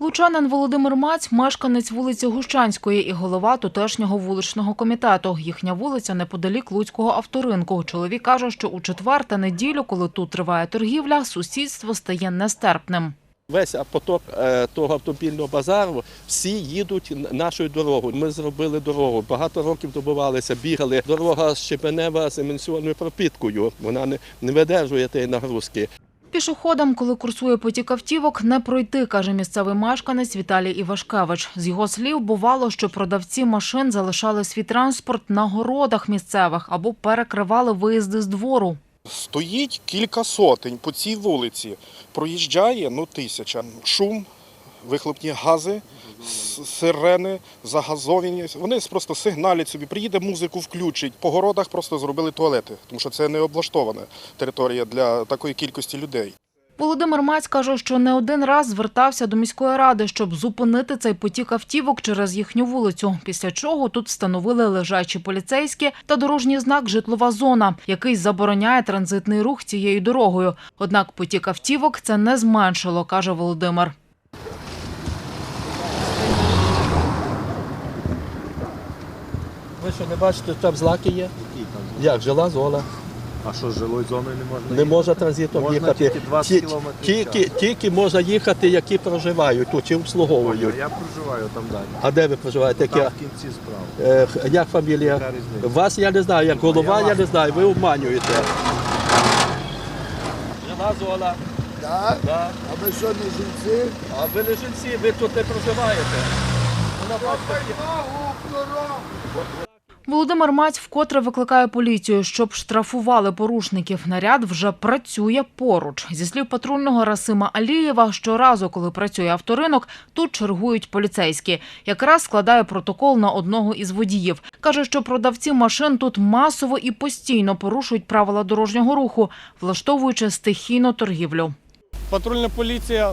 Лучанин Володимир Маць – мешканець вулиці Гущанської і голова тутешнього вуличного комітету. Їхня вулиця неподалік Луцького авторинку. Чоловік каже, що у четвер та неділю, коли тут триває торгівля, сусідство стає нестерпним. Весь поток е, того автомобільного базару, всі їдуть нашою дорогою. Ми зробили дорогу. Багато років добувалися, бігали. Дорога щебенева з емульсіонною пропіткою. Вона не, не видержує тієї нагрузки. Пішоходам, коли курсує потік автівок, не пройти, каже місцевий мешканець Віталій Івашкевич. З його слів, бувало, що продавці машин залишали свій транспорт на городах місцевих або перекривали виїзди з двору. Стоїть кілька сотень по цій вулиці. Проїжджає ну тисяча. Шум, вихлопні гази, сирени, загазовані. Вони просто сигналять собі. Приїде музику, включить. По городах просто зробили туалети, тому що це не облаштована територія для такої кількості людей. Володимир Маць каже, що не один раз звертався до міської ради, щоб зупинити цей потік автівок через їхню вулицю. Після чого тут встановили лежачі поліцейські та дорожній знак «Житлова зона», який забороняє транзитний рух цією дорогою. Однак потік автівок це не зменшило, каже Володимир. Ви що не бачите, там злаки є? Як жила зона? А що з жилою зоною не можна? Не може транзитом Можна їхати. тільки 20 Ті- кілометрів Тільки, тільки можна їхати, які проживають тут чи обслуговують. Я проживаю там далі. А де ви проживаєте? Там Які, в кінці справи. е, х- як фамілія? Яка різниця? Вас я не знаю, як голова, Я я не знаю, ви обманюєте. Жила зона. Так? Да. А ви що не жінці? А ви не жильці, ви тут не проживаєте. Володимир Маць вкотре викликає поліцію, щоб штрафували порушників. Наряд вже працює поруч. Зі слів патрульного Расима Алієва, щоразу, коли працює авторинок, тут чергують поліцейські. Якраз складає протокол на одного із водіїв. Каже, що продавці машин тут масово і постійно порушують правила дорожнього руху, влаштовуючи стихійну торгівлю. Патрульна поліція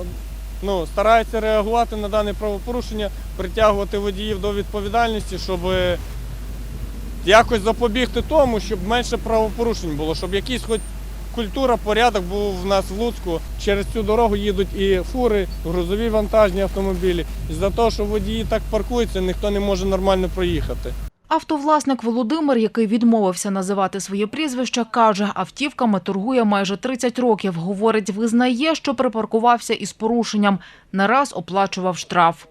ну, старається реагувати на дане правопорушення, притягувати водіїв до відповідальності, щоб якось запобігти тому, щоб менше правопорушень було, щоб якийсь хоч культура, порядок був в нас в Луцьку. Через цю дорогу їдуть і фури, грузові вантажні автомобілі. За того, що водії так паркуються, ніхто не може нормально проїхати. Автовласник Володимир, який відмовився називати своє прізвище, каже, автівками торгує майже 30 років. Говорить, визнає, що припаркувався із порушенням. Не раз оплачував штраф.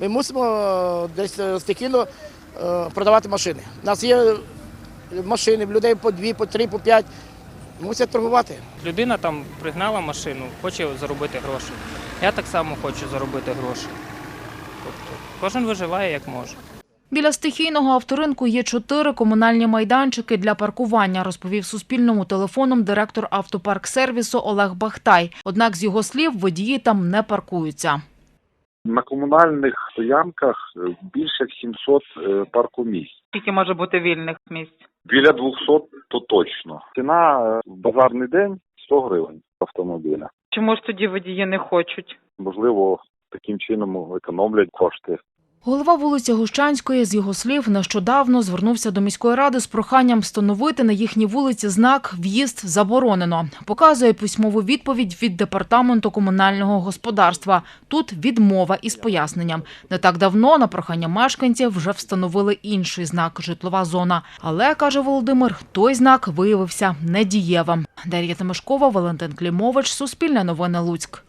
Ми мусимо е, десь е, стихійно е, продавати машини. У нас є машини, людей по дві, по три, по п'ять. Мусять торгувати. Людина там пригнала машину, хоче заробити гроші. Я так само хочу заробити гроші. Тобто кожен виживає як може. Біля стихійного авторинку є чотири комунальні майданчики для паркування, розповів Суспільному телефоном директор автопарк-сервісу Олег Бахтай. Однак, з його слів, водії там не паркуються. На комунальних стоянках е, більше 700 парку паркомісць. Скільки може бути вільних місць? Біля 200 то точно. Ціна е, в базарний день 100 гривень автомобіля. Чому ж тоді водії не хочуть? Можливо, таким чином економлять кошти. Голова вулиці Гущанської, з його слів, нещодавно звернувся до міської ради з проханням встановити на їхній вулиці знак «В'їзд заборонено». Показує письмову відповідь від Департаменту комунального господарства. Тут відмова із поясненням. Не так давно на прохання мешканців вже встановили інший знак «Житлова зона». Але, каже Володимир, той знак виявився недієвим. Дар'я Тимошкова, Валентин Клімович, Суспільне новини Луцьк.